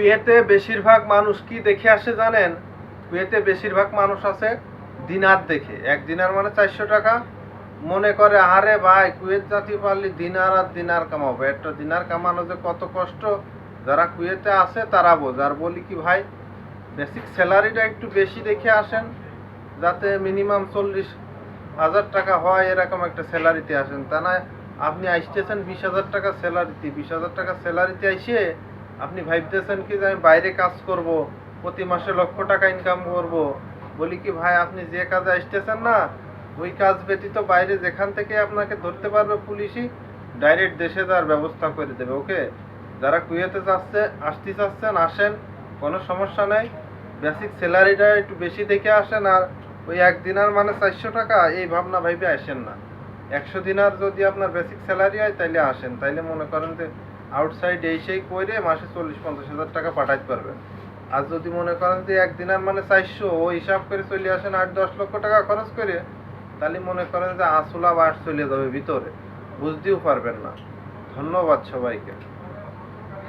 কুয়েতে বেশিরভাগ মানুষ কি দেখে আসে জানেন? কুয়েতে বেশিরভাগ মানুষ আছে দিনার দেখে। এক দিনার মানে চারশো টাকা। মনে করে, আরে ভাই, কুয়েত জাতি পারলি দিনার আর দিনার কামাবো। একটা দিনার কামানো যে কত কষ্ট। যারা কুয়েতে আছে তারা বোঝ। আর বলি কি ভাই বেসিক স্যালারিটা একটু বেশি দেখে আসেন, যাতে মিনিমাম চল্লিশ হাজার টাকা হয়, এরকম একটা স্যালারিতে আসেন। তা না আপনি আসতেছেন বিশ হাজার টাকা স্যালারিতে বিশ হাজার টাকা স্যালারিতে এসে আপনি ভাবতেছেন কি যে আমি বাইরে কাজ করব, প্রতি মাসে লক্ষ টাকা ইনকাম করব। বলি কি, ভাই, আপনি যে কাজে আসতেছেন না, ওই কাজ ব্যতীত বাইরে যেখান থেকে আপনাকে ধরতে পারবে পুলিশই ডাইরেক্ট দেশে যাওয়ার ব্যবস্থা করে দেবে, ওকে? যারা কুয়েতে যাচ্ছে, আসতে চাচ্ছেন, আসেন, কোনো সমস্যা নেই। বেসিক স্যালারিটা একটু বেশি দেখে আসেন আর ওই এক দিনার মানে চারশো টাকা, এই ভাবনা ভাইবে আসেন না। একশো দিনার যদি আপনার বেসিক স্যালারি হয়, তাইলে আসেন। তাইলে মনে করেন যে আউটসাইড এই সেই করে মাসে চল্লিশ, পঞ্চাশ হাজার টাকা পাঠাইতে পারবেন আর যদি মনে করেন যে একদিনের মানে চারশো, ও হিসাব করে চলে আসেন আট, দশ লক্ষ টাকা খরচ করে, তাহলে মনে করেন যে আসলা বাস চলে যাবে ভিতরে। বুঝতেও পারবেন না। ধন্যবাদ সবাইকে।